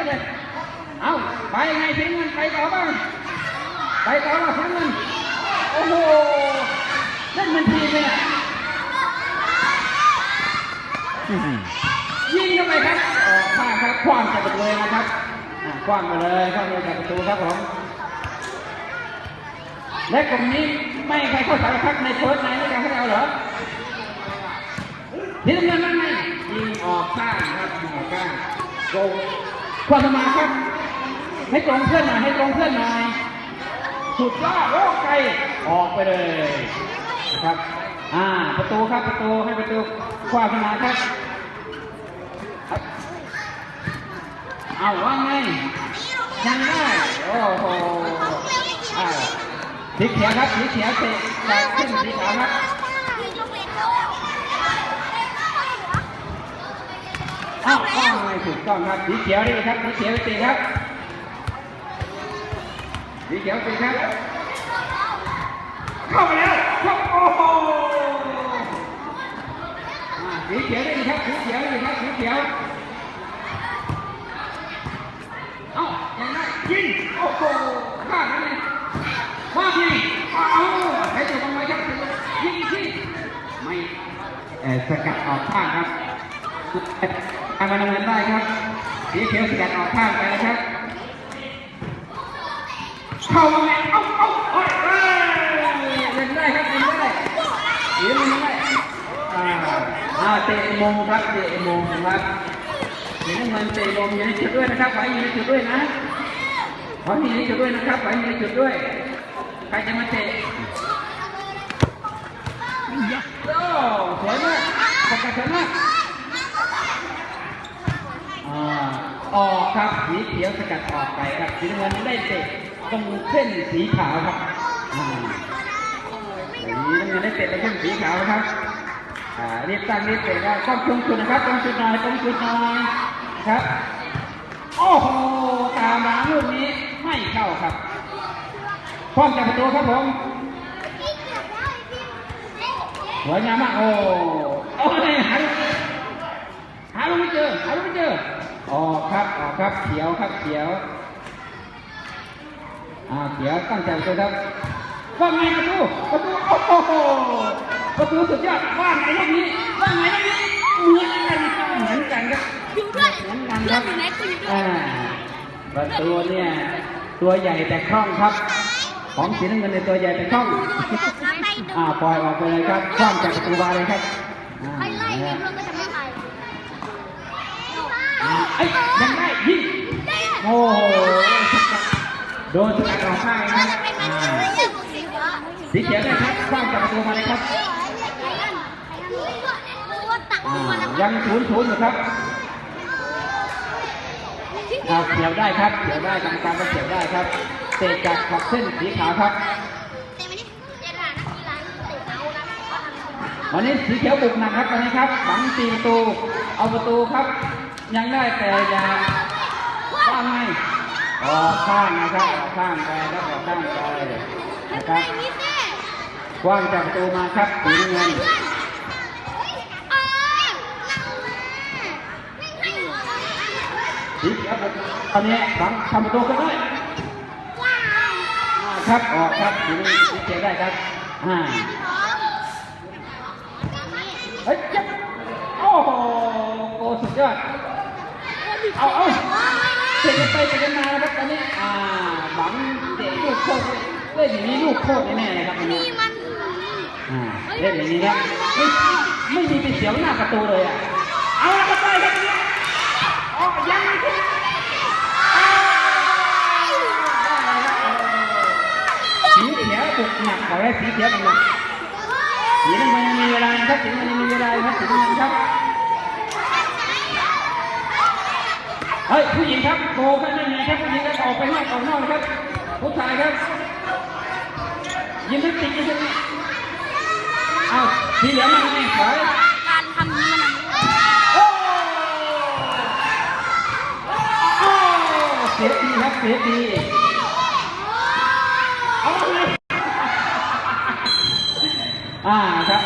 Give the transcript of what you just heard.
ยอะเลยเอาไปไงสีน้ำเงินไปต่อบ้างไปต่อบ้างสีน้ำเงินโอ้โหเล่นมันทีมเลยอะอื้อหือยิงเข้าไปครับออกข้างครับคว้างจากประตูเลยนะครับอะคว้างไปเลยคว้างไปจากประตูครับผมและกลุ่มนี้ไม่ใครเข้าสารพัดในโพสต์ในในการให้เราเหรอทีน้ำเงินนั่นไงยิงออกข้างครับยิงออกข้างโกง ความสมาครับ ให้ตรงเพื่อนหน่อยให้ตรงเพื่อนหน่อยสุดยอดโอ้ไกลออกไปเลยนะครับ อ่า ประตูครับประตูให้ประตูคว้าขึ้นมาครับ เอาว่าไงยังได้โอ้โหอ่าสีเขียวครับสีเขียวเตะจากขึ้นสีขาวครับอ้าวอ้าวไม่ ถูกต้องครับสีเขียวนี่ครับสีเขียวเตะครับสีเขียวเตะครับ เข้าไปแล้วเข้าโอ้โหสีเขียวนี่ครับสีเขียวนี่ครับสีเขียวเอ้ายังไงยิงโอ้โหข้ามเลยว่ายิงเอาใช้ตัวทำไมครับยิงที่ไม่เออสกัดออกข้างครับ ทำมันเงินได้ครับ สีเขียวสกัดออกข้างไปนะครับ เข้ามาเอ้าเอ้าเอ้ยเอ้ยเล่นได้ครับเล่นได้สีมันไงอ่าอ่าเตะมงครับเตะมงครับสีน้ำเงินเตะมงอยู่ในจุดด้วยนะครับไว้อยู่ในจุดด้วยนะขออยู่ในจุดด้วยนะครับไว้อยู่ในจุดด้วย ใครจะมาเตะโอ้สวยมากประกาศสวยมากอ่า ออกครับสีเขียวสกัดออกไปครับสีน้ำเงินได้เตะตรงเส้นสีขาวครับสีน้ำเงินได้เตะตรงเส้นสีขาวครับอ่ารีบตั้งรีบเตะแล้วต้องตรงจุดนะครับตรงจุดหน่อยตรงจุดหน่อยครับโอ้โหตามมาลูกนี้ไม่เข้าครับพร้อมจากประตูครับผมสวยงามมากโอ้โอ้ยหาลูกหาลูกไม่เจอหาลูกไม่เจ อออกครับออกครับเขียวครับเขียวอ่าเขียวตั้งใจประตูครับว่าไงประตูประตูโอ้โหประตูสุดยอดว่าไงลูกนี้ว่าไงลูกนี้เหมือนกันครับเหมือนกันครับอยู่ด้วยเหมือนกันคเพื่อรันบอยู่ไหนกูอยู่ด้วยอ่าประตูเนี่ยตัวใหญ่แต่คล่องครับ ของสีน้ำเงินในตัวใหญ่แต่คล่องไปดูอ่าปล่อยออกไปเลยครับคล่องจากประตูบานเลยครับอ่าไปไล่ เนี่เนี่ยยเพื่อนก็จะไม่ไปอ่าเอ้ยยังได้ยิงโอ้โหโดนสกัดออกข้างนะครับอ่าสีเขียวได้ครับคล่องจากประตูมาเลยครับอ่ายังศูนย์ศูนย์อยู่ครับอ่าเขียวได้ครับเขียวได้กรรมการก็เขียวได้ครับเตะจากขอบเส้นสีขาวครับวันนี้สีเขียวบุกหนักครับวันนี้ครับฝังตีประตูเอาประตูครับ ยังได้แต่อย่าว่าไงออกข้างนะครับออกข้างไปครับออกข้างไปนะครับกว้างจากประตูมาครับสีน้ำเงินสีเขียวบุกตอนนี้ฝังทำประตูกันด้วยอ่าครับออกครับสีน้ำเงินสีเขียวได้ครับอ่าเฮ้ยยับโอ้โหโอ้สุดยอด เอาเอาเตะกันไปเตะกันมาครับตอนนี้ อ่าหวังเตะลูกโคตรเล่นอย่างนี้ลูกโคตรแน่ๆเลยครับตอนนี้อ่าเล่นอย่างนี้ครับไม่ไม่มีไปเสียวหน้าประตูเลยอะ เอาละครับได้ครับตอนนี้อ๋อยังไม่ถึงสีเขียวบุกหนักขอให้สีเขียวบุกหนักสีน้ำเงินยังมีเวลาครับสีน้ำเงินยังมีเวลาครับสีน้ำเงินครับ เฮ้ยผู้หญิงครับโบกันนั่นไงครับผู้หญิงครับออกไปนอกออกนอกครับผู้ชายครับ ยิมไม่ติดยิมไม่ติดอ้าวทีเหลือมันไงสวยการทำนี้มันโอ้โอ้เสียดีครับเสียดีเอเลอ่าครับ